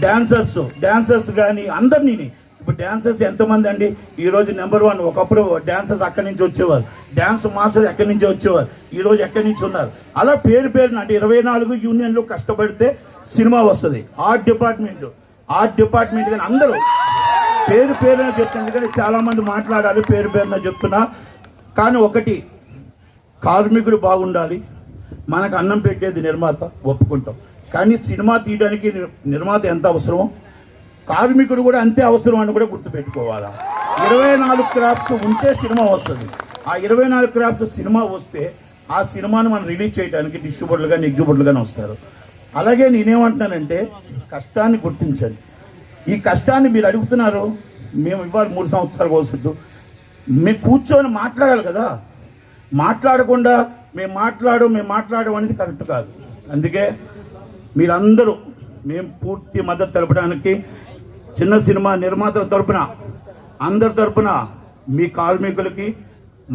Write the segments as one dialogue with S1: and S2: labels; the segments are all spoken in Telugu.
S1: డాన్సర్స్ డాన్సర్స్ కానీ అందరినీ. ఇప్పుడు డాన్సర్స్ ఎంతమంది అండి? ఈరోజు నెంబర్ వన్ ఒకప్పుడు డాన్సర్స్ అక్కడి నుంచి వచ్చేవారు డాన్స్ మాస్టర్ ఎక్కడి నుంచి వచ్చేవారు ఈరోజు ఎక్కడి నుంచి ఉన్నారు? అలా పేరు పేరున అంటే ఇరవై నాలుగు యూనియన్లు కష్టపడితే సినిమా వస్తుంది. ఆర్ట్ డిపార్ట్మెంట్ ఆర్ట్ డిపార్ట్మెంట్ కానీ అందరూ. పేరు పేరున చెప్తాను ఎందుకంటే చాలామంది మాట్లాడాలి పేరు పేరున చెప్తున్నా. కానీ ఒకటి కార్మికుడు బాగుండాలి. మనకు అన్నం పెట్టేది నిర్మాత ఒప్పుకుంటాం. కానీ సినిమా తీయడానికి నిర్మాత ఎంత అవసరమో కార్మికుడు కూడా అంతే అవసరం అని కూడా గుర్తుపెట్టుకోవాలా. ఇరవై నాలుగు క్రాఫ్ట్స్ ఉంటే సినిమా వస్తుంది. ఆ ఇరవై నాలుగు క్రాఫ్ట్స్ సినిమా వస్తే ఆ సినిమాను మనం రిలీజ్ చేయడానికి డిస్ట్రిబ్యూటర్లు కానీ ఎగ్జిబ్యూటర్లు కానీ వస్తారు. అలాగే నేనేమంటున్నానంటే కష్టాన్ని గుర్తించండి. ఈ కష్టాన్ని మీరు అడుగుతున్నారు మేము ఇవ్వాలి మూడు సంవత్సరాలు కోసద్దు మేము కూర్చొని మాట్లాడాలి కదా. మాట్లాడకుండా మేము మాట్లాడు మేము మాట్లాడడం అనేది కరెక్ట్ కాదు. అందుకే మీరందరూ మేము పూర్తి మద్దతు తెలపడానికి చిన్న సినిమా నిర్మాతల తరపున అందరి తరపున మీ కార్మికులకి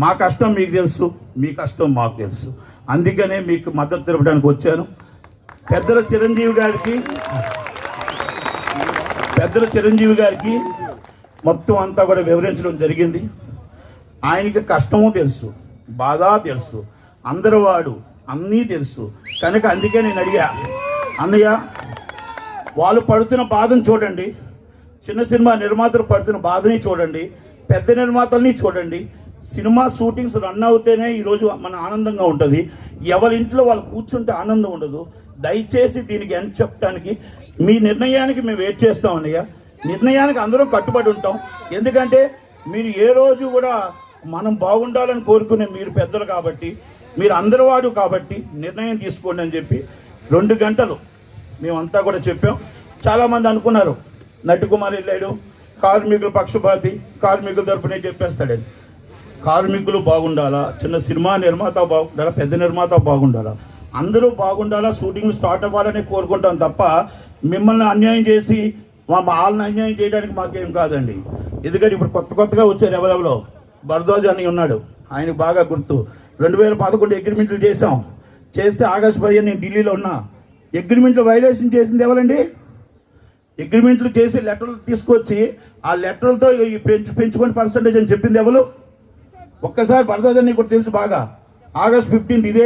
S1: మా కష్టం మీకు తెలుసు మీ కష్టం మాకు తెలుసు. అందుకనే మీకు మద్దతు తెలపడానికి వచ్చాను. పెద్దల చిరంజీవి గారికి పెద్దల చిరంజీవి గారికి మొత్తం అంతా కూడా వివరించడం జరిగింది. ఆయనకి కష్టము తెలుసు బాధ తెలుసు అందరి వాడు అన్నీ తెలుసు. కనుక అందుకే నేను అడిగా అన్నయ్య వాళ్ళు పడుతున్న బాధను చూడండి. చిన్న సినిమా నిర్మాతలు పడుతున్న బాధని చూడండి. పెద్ద నిర్మాతల్ని చూడండి. సినిమా షూటింగ్స్ రన్ అవుతేనే ఈరోజు మన ఆనందంగా ఉంటుంది. ఎవరి ఇంట్లో వాళ్ళు కూర్చుంటే ఆనందం ఉండదు. దయచేసి దీనికి ఎంత చెప్పడానికి మీ నిర్ణయానికి మేము వెయిట్ చేస్తాం అన్నయ్య. నిర్ణయానికి అందరం కట్టుబడి ఉంటాం. ఎందుకంటే మీరు ఏ రోజు కూడా మనం బాగుండాలని కోరుకునే మీరు పెద్దలు కాబట్టి మీరు అందరివాడు కాబట్టి నిర్ణయం తీసుకోండి అని చెప్పి రెండు గంటలు మేమంతా కూడా చెప్పాం. చాలామంది అనుకున్నారు నటుకుమార్ వెళ్ళాడు కార్మికుల పక్షపాతి కార్మికుల తరపునే చెప్పేస్తాడని కార్మికులు బాగుండాలా? చిన్న సినిమా నిర్మాత బాగుండాలా పెద్ద నిర్మాత బాగుండాలా? అందరూ బాగుండాలా? షూటింగ్ స్టార్ట్ అవ్వాలని కోరుకుంటాం తప్ప మిమ్మల్ని అన్యాయం చేసి మా వాళ్ళని అన్యాయం చేయడానికి మాకేం కాదండి. ఎందుకంటే ఇప్పుడు కొత్త కొత్తగా వచ్చారు ఎవరెవరో భరద్వాజ్ అని ఉన్నాడు. ఆయనకు బాగా గుర్తు. రెండు వేల పదకొండు అగ్రిమెంట్లు చేసాం చేస్తే ఆగస్టు పదిహేను నేను ఢిల్లీలో ఉన్నా. అగ్రిమెంట్లు వైలేషన్ చేసింది ఎవరండి? అగ్రిమెంట్లు చేసి లెటర్లు తీసుకొచ్చి ఆ లెటర్లతో ఈ పెంచు పెంచుకొని పర్సంటేజ్ అని చెప్పింది ఎవరు? ఒక్కసారి భరద్వాజ్ కూడా తెలుసు బాగా. ఆగస్ట్ ఫిఫ్టీన్త్ ఇదే